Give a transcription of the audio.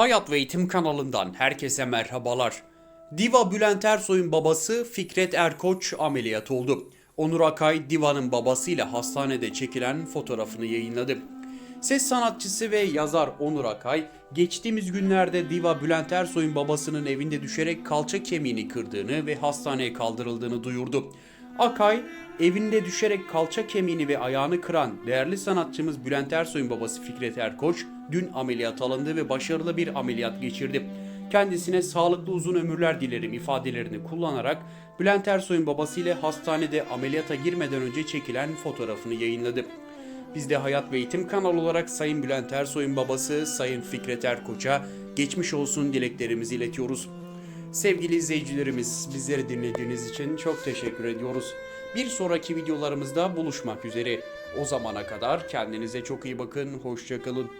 Hayat ve Eğitim kanalından herkese merhabalar. Diva Bülent Ersoy'un babası Fikret Erkoç ameliyat oldu. Onur Akay Diva'nın babasıyla hastanede çekilen fotoğrafını yayınladı. Ses sanatçısı ve yazar Onur Akay, geçtiğimiz günlerde Diva Bülent Ersoy'un babasının evinde düşerek kalça kemiğini kırdığını ve hastaneye kaldırıldığını duyurdu. Akay, evinde düşerek kalça kemiğini ve ayağını kıran değerli sanatçımız Bülent Ersoy'un babası Fikret Erkoç dün ameliyat alındı ve başarılı bir ameliyat geçirdi. Kendisine sağlıklı uzun ömürler dilerim ifadelerini kullanarak Bülent Ersoy'un babasıyla hastanede ameliyata girmeden önce çekilen fotoğrafını yayınladı. Biz de Hayat ve Eğitim kanalı olarak Sayın Bülent Ersoy'un babası Sayın Fikret Erkoç'a geçmiş olsun dileklerimizi iletiyoruz. Sevgili izleyicilerimiz bizleri dinlediğiniz için çok teşekkür ediyoruz. Bir sonraki videolarımızda buluşmak üzere. O zamana kadar kendinize çok iyi bakın, hoşçakalın.